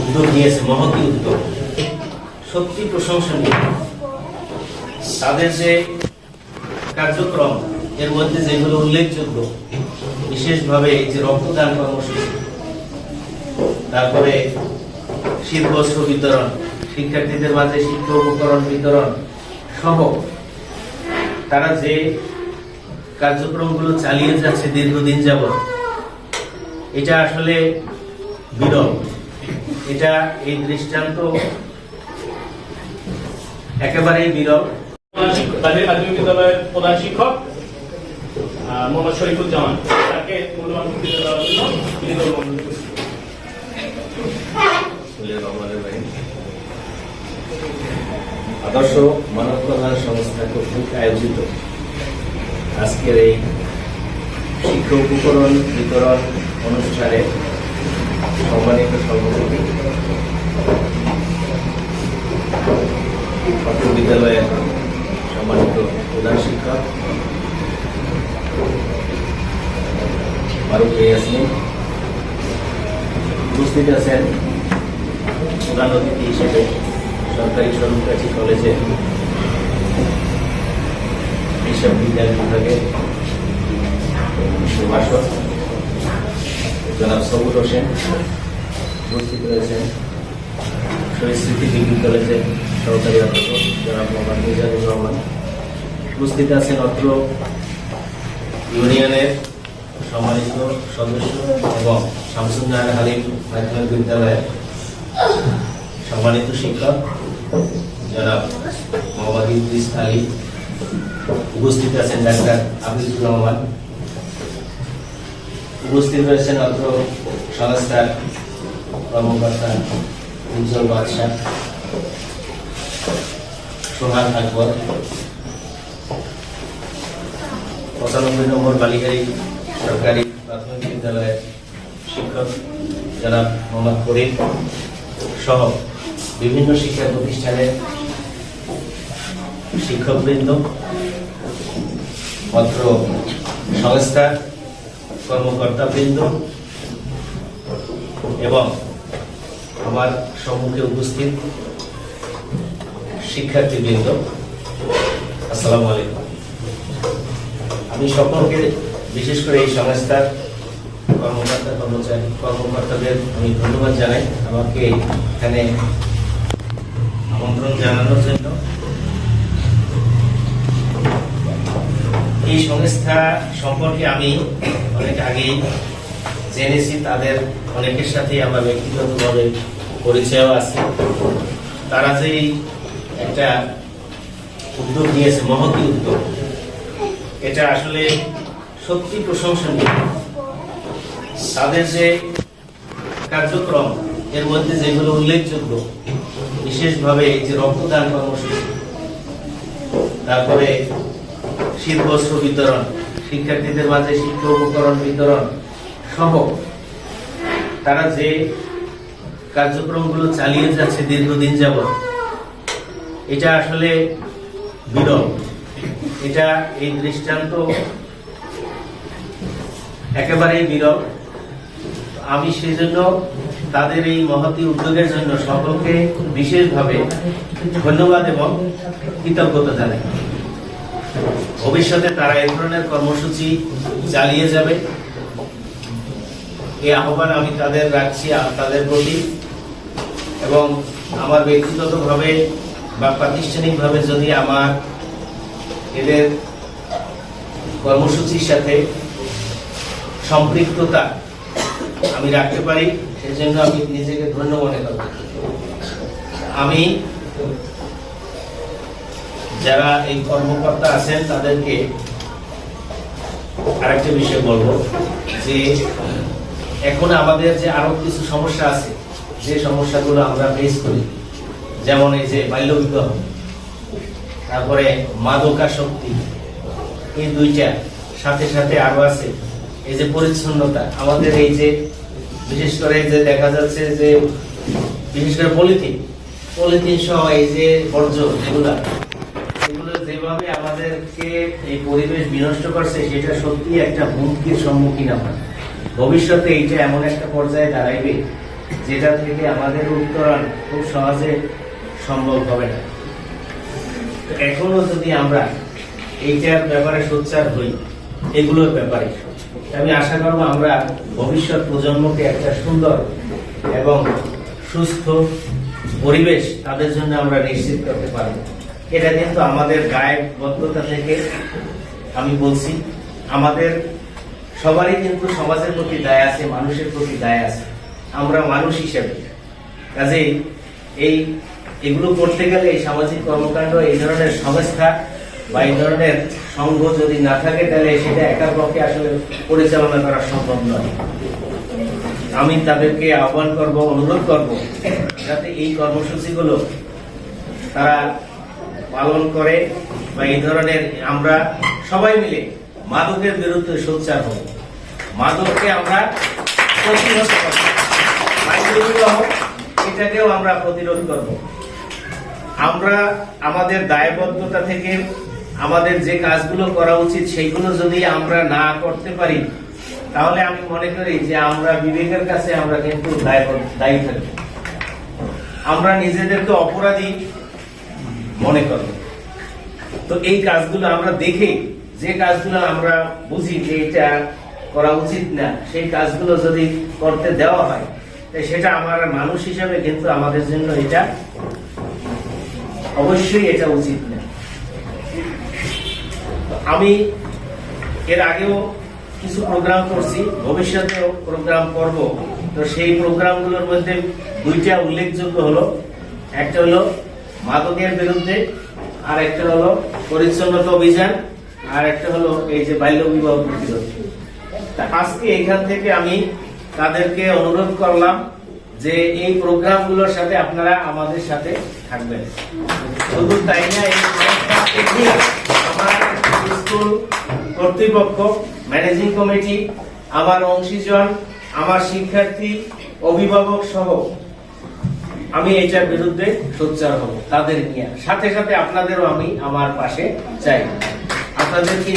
উদ্যোগ নিয়েছে মহতি উদ্যোগ সত্যি প্রশংসনীয় তাদের যে কার্যক্রম, এর মধ্যে যেগুলো উল্লেখযোগ্য, বিশেষভাবে যে রক্তদান কর্মসূচি, তারপরে শীত বস্ত্র বিতরণ, শিক্ষার্থীদের মাঝে শিক্ষা উপকরণ বিতরণ সহ, তারা যে কার্যক্রমগুলো চালিয়ে যাচ্ছে দীর্ঘদিন যাবত এটা আসলে বিরল। এটা এই দৃষ্টান্ত একেবারেই বিরল। তাদের মাধ্যমিক বিদ্যালয়ের প্রধান শিক্ষক মোহাম্মদ শরীফুজ্জামান। তাকে মূল্যবান বক্তৃতা দেওয়ার জন্য বিনীত অনুরোধ করছি। আদর্শ মানব কল্যাণ সংস্থা কর্তৃক আয়োজিত আজকের এই শিক্ষা উপকরণ বিতরণ অনুষ্ঠানে সম্মানিত সভাপতি বিদ্যালয়ের সম্মানিত প্রধান শিক্ষক, ফারুক ইয়াসমিন উপস্থিত আছেন প্রধান অতিথি হিসেবে, সরকারি সরকারি কলেজে বিজ্ঞান বিভাগের প্রভাষক জনাব সবুর হোসেন উপস্থিত রয়েছেন। শহীদ স্মৃতি ডিগ্রি কলেজের সহকারী অধ্যাপক জনাব মোহাম্মদ মিজানুর রহমান। উপস্থিত আছেন অত্র ইউনিয়নের সম্মানিত সদস্য এবং শামসুন্নাহার হালিম মাধ্যমিক বিদ্যালয়ের সম্মানিত শিক্ষক জনাব মোহাম্মদ ইদ্রিস আলী। উপস্থিত আছেন ডাক্তার আবিদুর রহমান। উপস্থিত রয়েছেন অত্র সংস্থার কর্মকর্তা উজ্জ্বল বাদশাহ সোহান আকবর, পঁচানব্বই নম্বর বালিকারি সরকারি প্রাথমিক বিদ্যালয়ের শিক্ষক জনাব মোহাম্মদ করিম সহ বিভিন্ন শিক্ষা প্রতিষ্ঠানের শিক্ষকবৃন্দ, অত্র সংস্থার কর্মকর্তাবৃন্দ এবং আমার সম্মুখে উপস্থিত শিক্ষার্থীবৃন্দ, আসসালামু আলাইকুম। আমি সকলকে, বিশেষ করে এই সংস্থার কর্মকর্তা কর্মচারী কর্মকর্তাদের আমি ধন্যবাদ জানাই। আমাকে এখানে আমন্ত্রণ জানানোর জন্য এই সংস্থা সম্পর্কে আমি অনেক আগেই জেনেছি, তাদের অনেকের সাথে আমার ব্যক্তিগতভাবে পরিচয়ও আছে। তারা যে একটা উদ্যোগ নিয়েছে, মহতি উদ্যোগ, এটা আসলে সত্যি প্রশংসনীয়। তাদের যে কার্যক্রম, এর মধ্যে যেগুলো উল্লেখযোগ্য, বিশেষভাবে এই যে রক্তদান কর্মসূচি, তারপরে শীত বস্ত্র বিতরণ শিক্ষার্থীদের মাঝে শিক্ষা উপকরণ বিতরণ সহ তারা যে কার্যক্রমগুলো চালিয়ে যাচ্ছে দীর্ঘদিন যাবত এটা আসলে বিরল। এটা এই দৃষ্টান্ত একেবারেই বিরল। আমি সেজন্য তাদের এই মহতি উদ্যোগের জন্য সকলকে বিশেষভাবে ধন্যবাদ এবং কৃতজ্ঞতা জানাই। ভবিষ্যতে তারা এই ধরনের কর্মসূচি চালিয়ে যাবে। এই আহ্বান আমি তাদের রাখছি তাদের প্রতি। এবং আমার ব্যক্তিগতভাবে বা প্রাতিষ্ঠানিকভাবে যদি আমার এদের কর্মসূচির সাথে সম্পৃক্ততা আমি রাখতে পারি, সেজন্য আমি নিজেকে ধন্য মনে করব আমি যারা এই কর্মকর্তা আছেন, তাদেরকে আরেকটা বিষয় বলব, যে এখন আমাদের যে আরও কিছু সমস্যা আছে, যে সমস্যাগুলো আমরা ফেস করি, যেমন এই যে বাল্য বিবাহ, তারপরে মাদকাসক্তি, এই দুইটা, সাথে সাথে আরও আছে, এই যে পরিচ্ছন্নতা, আমাদের এই যে বিশেষ করে যে দেখা যাচ্ছে যে, বিশেষ করে পলিথিন পলিথিন সহ এই যে বর্জ্য, এগুলো আমাদেরকে এই পরিবেশ বিনষ্ট করছে, সেটা সত্যি একটা হুমকির সম্মুখীন আমরা। ভবিষ্যতে এইটা এমন একটা পর্যায়ে দাঁড়াইবে, যেটা থেকে আমাদের উত্তরণ খুব সহজে সম্ভব হবে না। এখনও যদি আমরা এইটার ব্যাপারে সোচ্চার হই, এগুলোর ব্যাপারে। আমি আশা করব আমরা ভবিষ্যৎ প্রজন্মকে একটা সুন্দর এবং সুস্থ পরিবেশ তাদের জন্য আমরা নিশ্চিত করতে পারব। এটা কিন্তু আমাদের গায়বদ্ধতা থেকে আমি বলছি, আমাদের সবারই কিন্তু সমাজের প্রতি দায় আছে, মানুষের প্রতি দায় আছে। আমরা মানুষ হিসেবে। কাজেই এই, এগুলো করতে গেলে এই সামাজিক কর্মকাণ্ড, এই ধরনের সংস্থা বা এই ধরনের সংঘ যদি না থাকে, তাহলে সেটা একার পক্ষে আসলে পরিচালনা করা সম্ভব নয়। আমি তাদেরকে আহ্বান করব, অনুরোধ করব, যাতে এই কর্মসূচিগুলো তারা পালন করে বা এই ধরনের আমরা সবাই মিলে মাদকের বিরুদ্ধে সোচ্চার হব। মাদককে আমরা প্রতিরোধ করব। এটাকেও আমরা প্রতিরোধ করব। আমরা আমাদের দায়বদ্ধতা থেকে আমাদের যে কাজগুলো করা উচিত সেইগুলো যদি আমরা না করতে পারি, তাহলে আমি মনে করি যে আমরা বিবেকের কাছে আমরা কিন্তু দায়ী থাকব। আমরা নিজেদেরকে অপরাধী মনে করব তো এই কাজগুলো আমরা দেখে, যে কাজগুলো আমরা বুঝি যে এটা করা উচিত না, সেই কাজগুলো যদি করতে দেওয়া হয় সেটা আমার মানুষ হিসাবে কিন্তু আমাদের জন্য এটা অবশ্যই এটা উচিত না। আমি এর আগেও কিছু প্রোগ্রাম করছি, ভবিষ্যতেও প্রোগ্রাম করব। তো সেই প্রোগ্রামগুলোর মধ্যে দুইটা উল্লেখযোগ্য হলো। একটা হলো মাদকের বিরুদ্ধে আর একটা হলো পরিচ্ছন্নতা অভিযান আর একটা হলো এই যে বাল্য বিবাহ প্রতিরোধ। আজকে এখান থেকে আমি তাদেরকে অনুরোধ করলাম যে এই প্রোগ্রামগুলোর সাথে আপনারা আমাদের সাথে থাকবেন। শুধু তাই না, এই আমার স্কুল কর্তৃপক্ষ, ম্যানেজিং কমিটি, আমার অংশীজন, আমার শিক্ষার্থী, অভিভাবক সহ আমি এটার বিরুদ্ধে সোচ্চার হব, তাদের নিয়ে। সাথে সাথে আপনাদেরও আমি আমার পাশে চাই। আপনাদেরকে